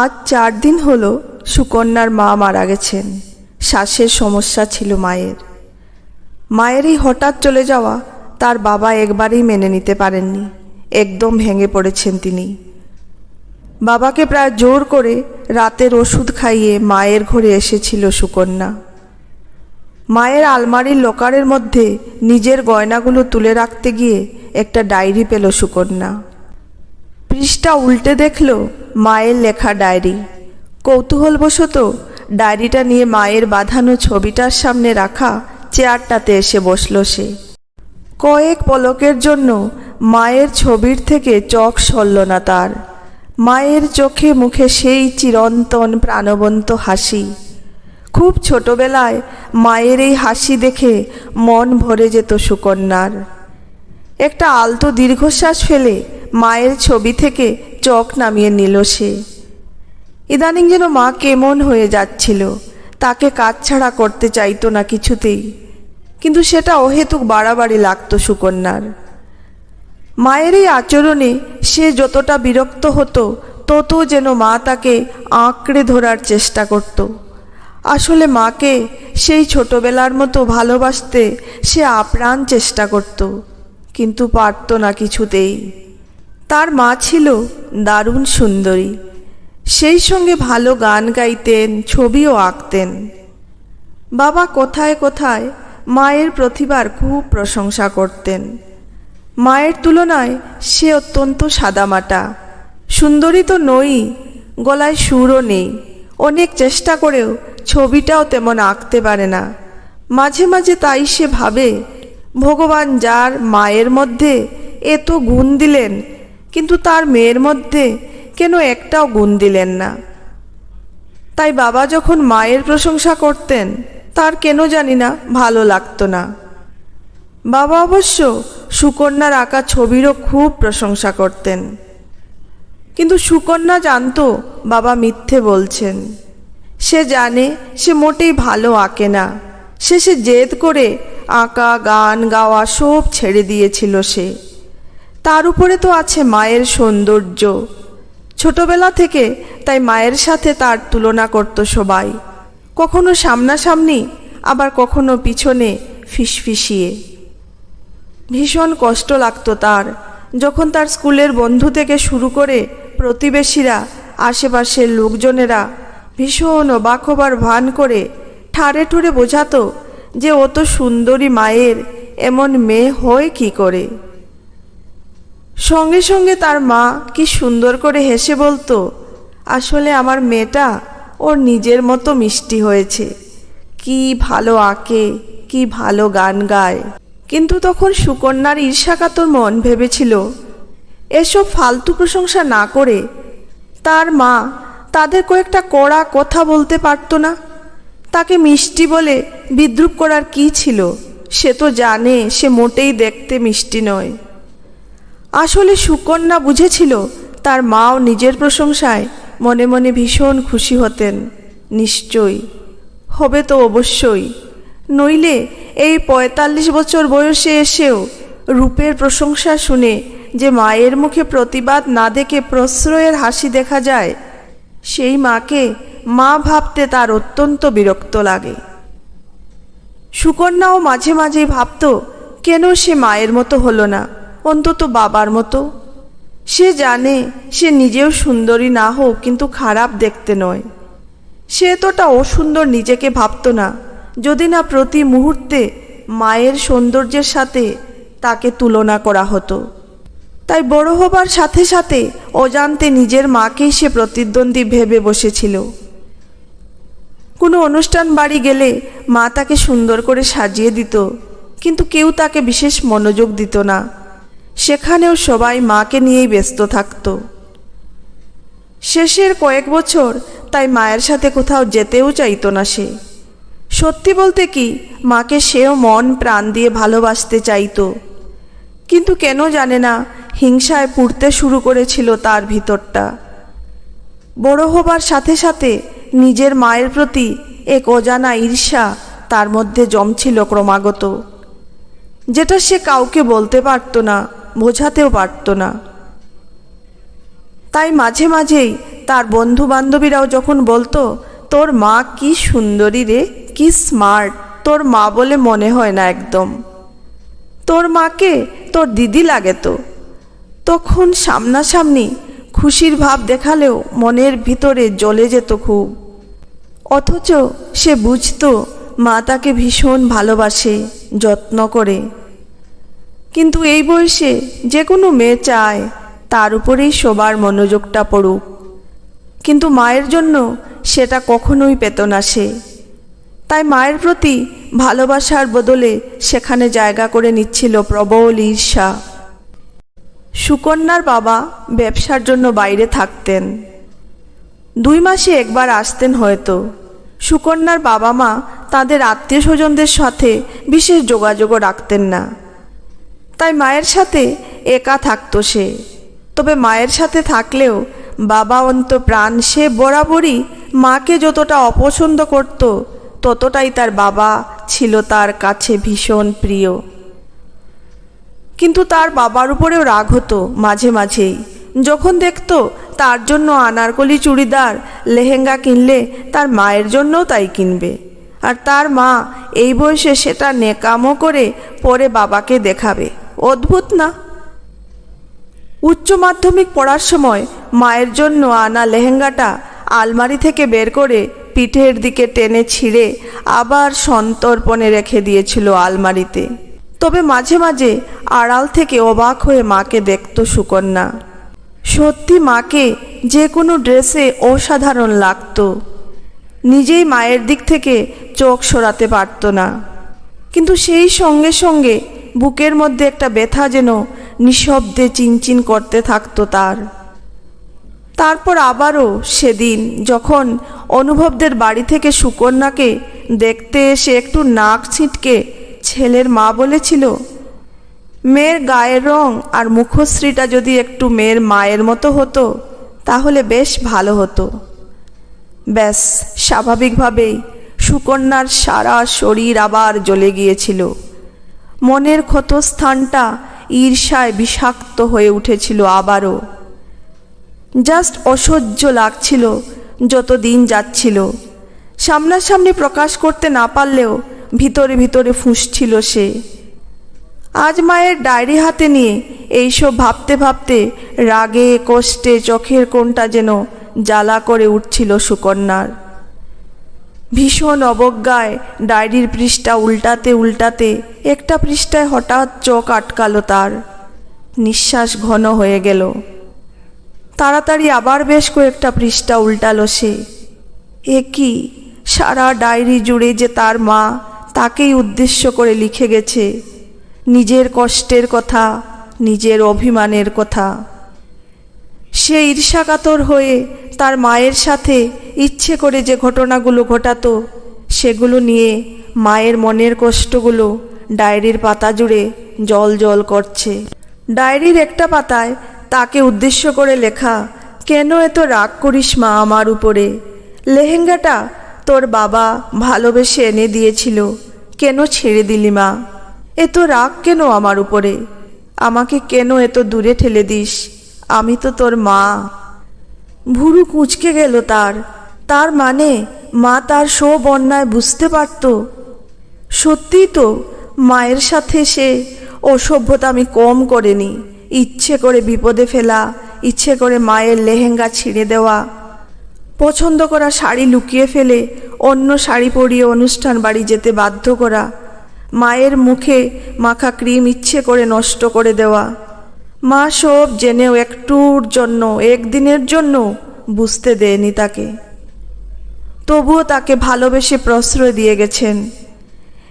আজ চার দিন হলো সুকন্যার মা মারা গেছেন। শ্বাসের সমস্যা ছিল মায়ের। মায়ের এই হঠাৎ চলে যাওয়া তার বাবা একবারেই মেনে নিতে পারেননি। একদম ভেঙে পড়েছেন তিনি। বাবাকে প্রায় জোর করে রাতের ওষুধ খাইয়ে মায়ের ঘরে এসেছিল সুকন্যা। মায়ের আলমারির লোকারের মধ্যে নিজের গয়নাগুলো তুলে রাখতে গিয়ে একটা ডায়েরি পেল সুকন্যা। পৃষ্ঠা উল্টে দেখল মায়ের লেখা ডায়েরি। কৌতূহলবশত ডায়েরিটা নিয়ে মায়ের বাঁধানো ছবিটার সামনে রাখা চেয়ারটাতে এসে বসল সে। কয়েক পলকের জন্য মায়ের ছবির থেকে চোখ সরল না তার। মায়ের চোখে মুখে সেই চিরন্তন প্রাণবন্ত হাসি। খুব ছোটবেলায় মায়ের এই হাসি দেখে মন ভরে যেত সুকন্যার। একটা আলতো দীর্ঘশ্বাস ফেলে মায়ের ছবি থেকে চোখ নামিয়ে নিল সে। ইদানিং যেন মা কেমন হয়ে যাচ্ছিল, তাকে কাজ ছাড়া করতে চাইতো না কিছুতেই। কিন্তু সেটা অহেতুক বাড়াবাড়ি লাগতো সুকন্যার। মায়ের এই আচরণে সে যতটা বিরক্ত হতো তত যেন মা তাকে আঁকড়ে ধরার চেষ্টা করত। আসলে মাকে সেই ছোটবেলার মতো ভালোবাসতে সে আপ্রাণ চেষ্টা করত, কিন্তু পারত না কিছুতেই। তার মা ছিল দারুণ সুন্দরী। সেই সঙ্গে ভালো গান গাইতেন, ছবিও আঁকতেন। বাবা কোথায় কোথায় মায়ের প্রতিভার খুব প্রশংসা করতেন। মায়ের তুলনায় সে অত্যন্ত সাদামাটা। সুন্দরী তো নই, গলায় সুরও নেই। অনেক চেষ্টা করেও ছবিটাও তেমন আঁকতে পারে না। মাঝে মাঝে তাই সে ভাবে, ভগবান যার মায়ের মধ্যে এত গুণ দিলেন কিন্তু তার মেয়ের মধ্যে কেন একটাও গুণ দিলেন না? তাই বাবা যখন মায়ের প্রশংসা করতেন, তার কেন জানি না ভালো লাগতো না। বাবা অবশ্য সুকন্যার আঁকা ছবিরও খুব প্রশংসা করতেন। কিন্তু সুকন্যা জানতো বাবা মিথ্যে বলছেন। সে জানে সে মোটেই ভালো আঁকে না। শেষে জেদ করে আঁকা, গান গাওয়া সব ছেড়ে দিয়েছিল সে। তার উপরে তো আছে মায়ের সৌন্দর্য। ছোটবেলা থেকে তাই মায়ের সাথে তার তুলনা করত সবাই। কখনো সামনাসামনি, আবার কখনো পিছনে ফিসফিসিয়ে। ভীষণ কষ্ট লাগতো তার। যখন তার স্কুলের বন্ধু থেকে শুরু করে প্রতিবেশীরা, আশেপাশের লোকজনেরা ভীষণ অবাক হবার ভান করে ঠাড়ে ঠুড়ে বোঝাতো যে অত সুন্দরী মায়ের এমন মেয়ে হয় কি করে। সঙ্গে সঙ্গে তার মা কি সুন্দর করে হেসে বলতো, আসলে আমার মেয়েটা ওর নিজের মতো মিষ্টি হয়েছে। কি ভালো আঁকে, কি ভালো গান গায়। কিন্তু তখন সুকন্যার ঈর্ষাকাতর মন ভেবেছিল, এসব ফালতু প্রশংসা না করে তার মা তাদের কয়েকটা কড়া কথা বলতে পারতো না। তাকে মিষ্টি বলে বিদ্রুপ করার কি ছিল? সে তো জানে, সে মোটেই দেখতে মিষ্টি নয়। আসলে সুকন্যা বুঝেছিল তার মাও নিজের প্রশংসায় মনে মনে ভীষণ খুশি হতেন। নিশ্চয়ই। হবে তো অবশ্যই। নইলে এই পঁয়তাল্লিশ বছর বয়সে এসেও রূপের প্রশংসা শুনে যে মায়ের মুখে প্রতিবাদ না দেখে প্রশ্রয়ের হাসি দেখা যায়, সেই মাকে মা ভাবতে তার অত্যন্ত বিরক্ত লাগে। সুকন্যাও মাঝে মাঝেই ভাবত, কেন সে মায়ের মতো হলো না? অন্তত বাবার মতো। সে জানে সে নিজেও সুন্দরী না হোক, কিন্তু খারাপ দেখতে নয়। সে এতটা অসুন্দর নিজেকে ভাবত না, যদি না প্রতি মুহূর্তে মায়ের সৌন্দর্যের সাথে তাকে তুলনা করা হতো। তাই বড় হবার সাথে সাথে অজান্তে নিজের মাকেই সে প্রতিদ্বন্দ্বী ভেবে বসেছিল। কোনো অনুষ্ঠান বাড়ি গেলে মা তাকে সুন্দর করে সাজিয়ে দিত, কিন্তু কেউ তাকে বিশেষ মনোযোগ দিত না। সেখানেও সবাই মাকে নিয়েই ব্যস্ত থাকত। শেষের কয়েক বছর তাই মায়ের সাথে কোথাও যেতেও চাইতো না সে। সত্যি বলতে কি, মাকে সেও মন, প্রাণ দিয়ে ভালোবাসতে চাইত। কিন্তু কেন জানে না, হিংসায় পুড়তে শুরু করেছিল তার ভিতরটা। বড় হবার সাথে সাথে নিজের মায়ের প্রতি এক অজানা ঈর্ষা তার মধ্যে জমছিল ক্রমাগত। যেটা সে কাউকে বলতে পারতো না। বোঝাতেও পারতো না। তাই মাঝে মাঝেই তার বন্ধু বান্ধবীরাও যখন বলতো, তোর মা কি সুন্দরী রে, কি স্মার্ট, তোর মা বলে মনে হয় না একদম। তোর মাকে তোর দিদি লাগে তো। তখন সামনাসামনি খুশির ভাব দেখালেও মনের ভিতরে জ্বলে যেত খুব। অথচ সে বুঝত মা তাকে ভীষণ ভালোবাসে, যত্ন করে। কিন্তু এই বয়সে যে কোনো মেয়ে চায় তার উপরেই সবার মনোযোগটা পড়ুক। কিন্তু মায়ের জন্য সেটা কখনোই পেত না সে। তাই মায়ের প্রতি ভালোবাসার বদলে সেখানে জায়গা করে নিচ্ছিল প্রবল ঈর্ষা। সুকন্যার বাবা ব্যবসার জন্য বাইরে থাকতেন। দুই মাসে একবার আসতেন হয়তো। সুকন্যার বাবা মা তাদের আত্মীয় স্বজনদের সাথে বিশেষ যোগাযোগও রাখতেন না। তাই মায়ের সাথে একা থাকতো সে। তবে মায়ের সাথে থাকলেও বাবা অন্ত প্রাণ সে বরাবরই মাকে যতটা অপছন্দ করত, ততটাই তার বাবা ছিল তার কাছে ভীষণ প্রিয়। কিন্তু তার বাবার উপরেও রাগ হতো মাঝে মাঝেই। যখন দেখতো তার জন্য আনারকলি চুড়িদার, লেহেঙ্গা কিনলে তার মায়ের জন্যও তাই কিনবে। আর তার মা এই বয়সে সেটা নেকামো করে পরে বাবাকে দেখাবে। অদ্ভুত না? উচ্চ মাধ্যমিক পড়ার সময় মায়ের জন্য আনা লেহেঙ্গাটা আলমারি থেকে বের করে পিঠের দিকে টেনে ছিঁড়ে আবার সন্তর্পণে রেখে দিয়েছিল আলমারিতে। তবে মাঝে মাঝে আড়াল থেকে অবাক হয়ে মাকে দেখত সুকন্যা। সত্যি মাকে যে কোনো ড্রেসে অসাধারণ লাগতো। নিজেই মায়ের দিক থেকে চোখ সরাতে পারত না। কিন্তু সেই সঙ্গে সঙ্গে বুকের মধ্যে একটা ব্যথা যেন নিঃশব্দে চিনচিন করতে থাকতো তার। তারপর আবারও সেদিন যখন অনুভবদের বাড়ি থেকে সুকন্যাকে দেখতে এসে একটু নাক ছিটকে ছেলের মা বলেছিল, মেয়ের গায়ের রং আর মুখশ্রীটা যদি একটু মেয়ের মায়ের মতো হতো, তাহলে বেশ ভালো হতো। ব্যাস, স্বাভাবিকভাবেই সুকন্যার সারা শরীর আবার জ্বলে গিয়েছিল। মনের ক্ষতস্থানটা ঈর্ষায় বিষাক্ত হয়ে উঠেছিল আবারও। জাস্ট অসহ্য লাগছিল যত দিন যাচ্ছিল। সামনাসামনি প্রকাশ করতে না পারলেও ভিতরে ভিতরে ফুঁসছিল সে। আজ মায়ের ডায়েরি হাতে নিয়ে এইসব ভাবতে ভাবতে রাগে কষ্টে চোখের কোনটা যেন জ্বালা করে উঠছিল সুকন্যার। ভীষণ অবজ্ঞায় ডায়েরির পৃষ্ঠা উল্টাতে উল্টাতে একটা পৃষ্ঠায় হঠাৎ চোখ আটকালো তার। নিঃশ্বাস ঘন হয়ে গেল। তাড়াতাড়ি আবার বেশ কয়েকটা পৃষ্ঠা উল্টালো সে। এ কি? সারা ডায়েরি জুড়ে যে তার মা তাকেই উদ্দেশ্য করে লিখে গেছে। নিজের কষ্টের কথা, নিজের অভিমানের কথা। সে ঈর্ষাকাতর হয়ে তার মায়ের সাথে ইচ্ছে করে যে ঘটনাগুলো ঘটাতো, সেগুলো নিয়ে মায়ের মনের কষ্টগুলো ডায়েরির পাতা জুড়ে জল জল করছে। ডায়েরির একটা পাতায় তাকে উদ্দেশ্য করে লেখা, কেন এত রাগ করিস মা আমার উপরে? লেহেঙ্গাটা তোর বাবা ভালোবেসে এনে দিয়েছিল, কেন ছেড়ে দিলি মা? এত রাগ কেন আমার উপরে? আমাকে কেন এত দূরে ঠেলে দিস? আমি তো তোর মা। ভুরু কুঁচকে গেল তার। তার মানে মা তার সব অন্যায় বুঝতে পারত। সত্যিই তো মায়ের সাথে সে অসভ্যতা আমি কম করেনি। ইচ্ছে করে বিপদে ফেলা, ইচ্ছে করে মায়ের লেহেঙ্গা ছিঁড়ে দেওয়া, পছন্দ করা শাড়ি লুকিয়ে ফেলে, অন্য শাড়ি পরিয়ে অনুষ্ঠান বাড়ি যেতে বাধ্য করা, মায়ের মুখে মাখা ক্রিম ইচ্ছে করে নষ্ট করে দেওয়া মা সব জেনেও একটুর জন্য, একদিনের জন্য বুঝতে দেয়নি তাকে। তবুও তাকে ভালোবেসে প্রশ্রয় দিয়ে গেছেন।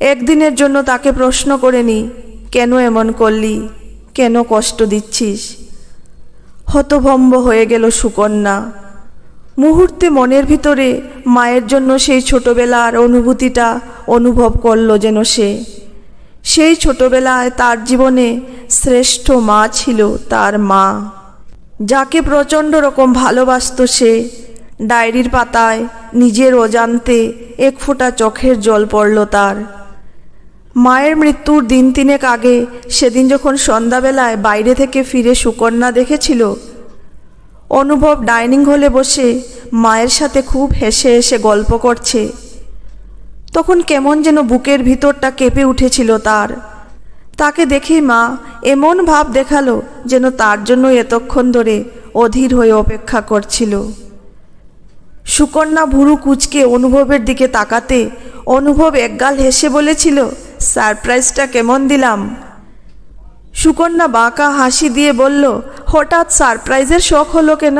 একদিনের জন্য তাকে প্রশ্ন করেনি, কেন এমন করলি? কেন কষ্ট দিচ্ছিস? হতভম্ব হয়ে গেল সুকন্যা। মুহূর্তে মনের ভিতরে মায়ের জন্য সেই ছোটবেলার অনুভূতিটা অনুভব করল যেন সে। সেই ছোটবেলায় তার জীবনে শ্রেষ্ঠ মা ছিল তার মা। যাকে প্রচণ্ড রকম ভালোবাসত সে, ডায়েরির পাতায় নিজের অজান্তে এক ফোঁটা চোখের জল পড়ল তার। মায়ের মৃত্যুর দিন তিনেক আগে সেদিন যখন সন্ধ্যাবেলায় বাইরে থেকে ফিরে সুকন্যা দেখেছিল, অনুভব ডাইনিং হলে বসে মায়ের সাথে খুব হেসে হেসে গল্প করছে। তখন কেমন যেন বুকের ভিতরটা কেঁপে উঠেছিল তার। তাকে দেখেই মা এমন ভাব দেখাল যেন তার জন্য এতক্ষণ ধরে অধীর হয়ে অপেক্ষা করছিল। সুকন্যা ভুরু কুচকে অনুভবের দিকে তাকাতে অনুভব একগাল হেসে বলেছিল, সারপ্রাইজটা কেমন দিলাম? সুকন্যা বাঁকা হাসি দিয়ে বলল, হঠাৎ সারপ্রাইজের শখ হলো কেন?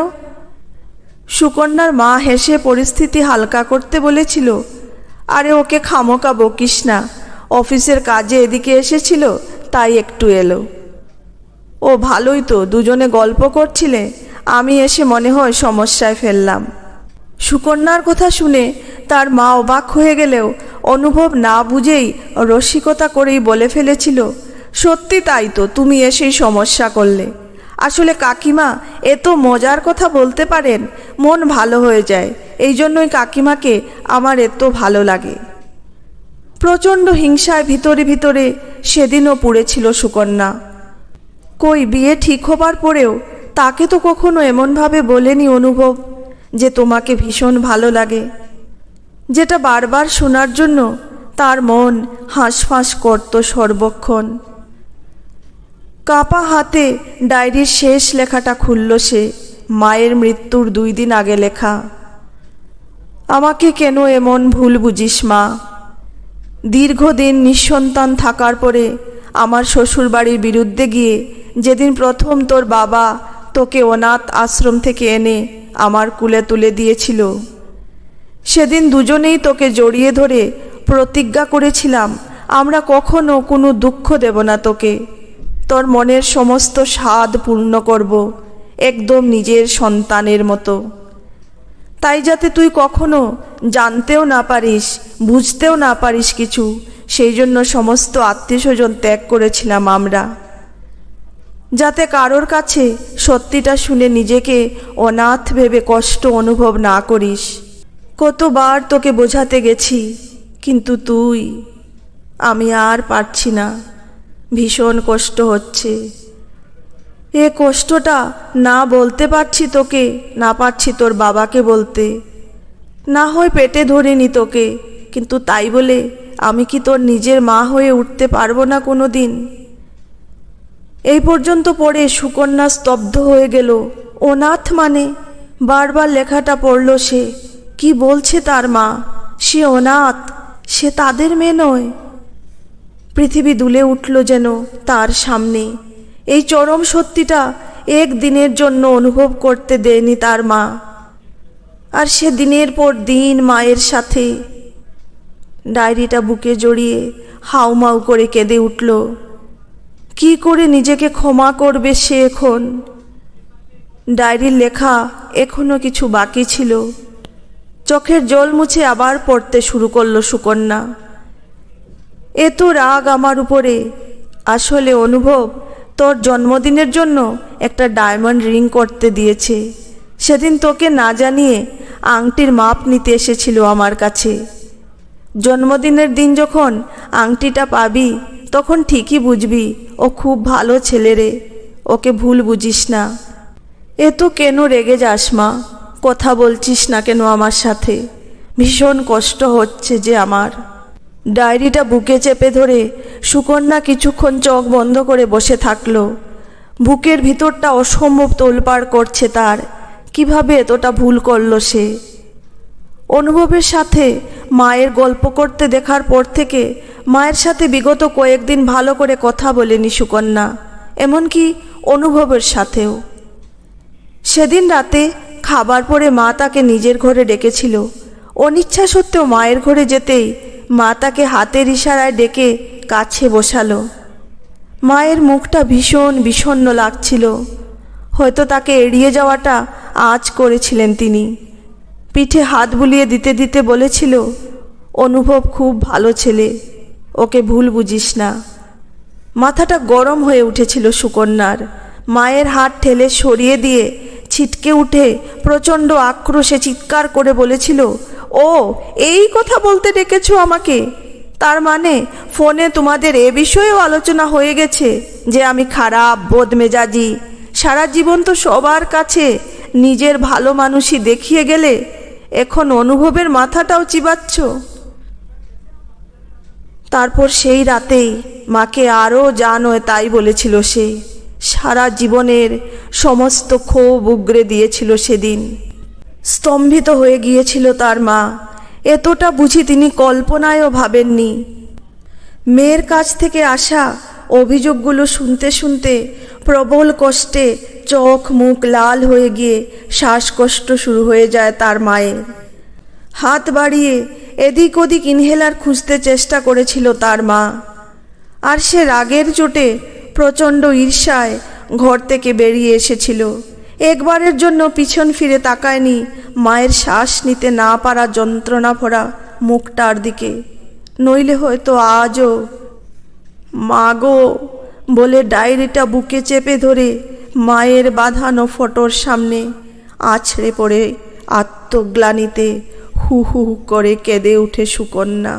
সুকন্যার মা হেসে পরিস্থিতি হালকা করতে বলেছিল আরে ওকে খামোকা বকিস না অফিসের কাজে এদিকে এসেছিল, তাই একটু এলো। ও ভালোই তো, দুজনে গল্প করছিলে, আমি এসে মনে হয় সমস্যায় ফেললাম। সুকন্যার কথা শুনে তার মা অবাক হয়ে গেলেও অনুভব না বুঝেই রসিকতা করেই বলে ফেলেছিল, সত্যি তাই তো, তুমি এসেই সমস্যা করলে। আসলে কাকিমা এত মজার কথা বলতে পারেন, মন ভালো হয়ে যায় এই জন্যই কাকিমাকে আমার এত ভালো লাগে। প্রচণ্ড হিংসায় ভিতরে ভিতরে সেদিনও পুড়েছিল সুকন্যা। কই বিয়ে ঠিক হবার পরেও তাকে তো কখনো এমনভাবে বলেনি অনুভব যে তোমাকে ভীষণ ভালো লাগে। যেটা বারবার শোনার জন্য তার মন হাঁসফাঁস করত সর্বক্ষণ। কাপা হাতে ডায়েরির শেষ লেখাটা খুলল সে। মায়ের মৃত্যুর দুই দিন আগে লেখা, আমাকে কেন এমন ভুল বুঝিস মা? দীর্ঘদিন নিঃসন্তান থাকার পরে আমার শ্বশুরবাড়ির বিরুদ্ধে গিয়ে যেদিন প্রথম তোর বাবা তোকে অনাথ আশ্রম থেকে এনে আমার কুলে তুলে দিয়েছিল, সেদিন দুজনেই তোকে জড়িয়ে ধরে প্রতিজ্ঞা করেছিলাম, আমরা কখনো কোনো দুঃখ দেব না তোকে। তোর মনের সমস্ত স্বাদ পূর্ণ করব, একদম নিজের সন্তানের মতো। তাই যাতে তুই কখনো জানতেও না পারিস, বুঝতেও না পারিস কিছু, সেই জন্য সমস্ত আত্মীয় স্বজন ত্যাগ করেছিলাম আমরা। যাতে কারোর কাছে সত্যিটা শুনে নিজেকে অনাথ ভেবে কষ্ট অনুভব না করিস। কতবার তোকে বোঝাতে গেছি, কিন্তু তুই, আমি আর পারছি না। ভীষণ কষ্ট হচ্ছে। এ কষ্টটা না বলতে পারছি তোকে, না পারছি তোর বাবাকে বলতে। না হয় পেটে ধরিনি তোকে, কিন্তু তাই বলে আমি কি তোর নিজের মা হয়ে উঠতে পারব না কোনো দিন এই পর্যন্ত পড়ে সুকন্যা স্তব্ধ হয়ে গেল। অনাথ মানে? বারবার লেখাটা পড়ল সে। কি বলছে তার মা? সে অনাথ, সে তাদের মেয়ে নয়। পৃথিবী দুলে উঠল যেন তার সামনে। এই চরম সত্যিটা এক দিনের জন্য অনুভব করতে দেয়নি তার মা। আর সে দিনের পর দিন মায়ের সাথে ডায়েরিটা বুকে জড়িয়ে হাউমাউ করে কেঁদে উঠল। কি করে নিজেকে ক্ষমা করবে সে এখন? ডায়েরির লেখা এখনও কিছু বাকি ছিল। চোখের জল মুছে আবার পড়তে শুরু করল সুকন্যা। এত রাগ আমার উপরে। আসলে অনুভব, তোর জন্মদিনের জন্য একটা ডায়মন্ড রিং করতে দিয়েছে। সেদিন তোকে না জানিয়ে আংটির মাপ নিতে এসেছিল আমার কাছে। জন্মদিনের দিন যখন আংটিটা পাবি, তখন ঠিকই বুঝবি, ও খুব ভালো ছেলে রে, ওকে ভুল বুঝিস না। এ তো কেন রেগে যাস মা? কথা বলছিস না কেন আমার সাথে? ভীষণ কষ্ট হচ্ছে যে আমার। ডায়েরিটা বুকে চেপে ধরে সুকন্যা কিছুক্ষণ চোখ বন্ধ করে বসে থাকল। বুকের ভিতরটা অসম্ভব তোলপাড় করছে তার। কীভাবে এতটা ভুল করল সে? অনুভবের সাথে মায়ের গল্প করতে দেখার পর থেকে মায়ের সাথে বিগত কয়েকদিন ভালো করে কথা বলেনি সুকন্যা, এমনকি অনুভবের সাথেও। সেদিন রাতে খাবার পরে মা তাকে নিজের ঘরে ডেকেছিল। অনিচ্ছা সত্ত্বেও মায়ের ঘরে যেতেই মা তাকে হাতের ইশারায় ডেকে কাছে বসালো। মায়ের মুখটা ভীষণ বিষণ্ণ লাগছিল। হয়তো তাকে এড়িয়ে যাওয়াটা আজ করেছিলেন তিনি। পিঠে হাত বুলিয়ে দিতে দিতে বলেছিল, অনুভব খুব ভালো ছেলে, ওকে ভুল বুঝিস না। মাথাটা গরম হয়ে উঠেছিল সুকন্যার। মায়ের হাত ঠেলে সরিয়ে দিয়ে ছিটকে উঠে প্রচণ্ড আক্রোশে চিৎকার করে বলেছিল ও, এই কথা বলতে ডেকেছো আমাকে। তার মানে ফোনে তোমাদের এ বিষয়েও আলোচনা হয়ে গেছে যে আমি খারাপ, বদমেজাজি, সারা জীবন তো সবার কাছে নিজের ভালো মানুষই দেখিয়ে গেলে এখন অনুভবের মাথাটাও চিবাচ্ছ। তারপর সেই রাতেই মাকে আরও জানোয় তাই বলেছিল সে। সারা জীবনের সমস্ত ক্ষোভ উগরে দিয়েছিল সেদিন। স্তম্ভিত হয়ে গিয়েছিল তার মা। এতটা বুঝি তিনি কল্পনায়ও ভাবেননি। মেয়ের কাছ থেকে আসা অভিযোগগুলো শুনতে শুনতে প্রবল কষ্টে চোখ মুখ লাল হয়ে গিয়ে শ্বাসকষ্ট শুরু হয়ে যায় তার মায়ের। হাত বাড়িয়ে এদিক ওদিক ইনহেলার খুঁজতে চেষ্টা করেছিল তার মা। আর সে রাগের চোটে প্রচণ্ড ঈর্ষায় ঘর থেকে বেরিয়ে এসেছিল। একবারের জন্য পিছন ফিরে তাকায়নি। মায়ের শ্বাস নিতে না পারা যন্ত্রণা ভরা মুখটার দিকে। নইলে হয়তো আজও মাগো বলে ডায়েরিটা বুকে চেপে ধরে মায়ের বাঁধানো ফটোর সামনে আছড়ে পড়ে আত্মগ্লানিতে হু হু করে কেঁদে উঠে সুকন্যা।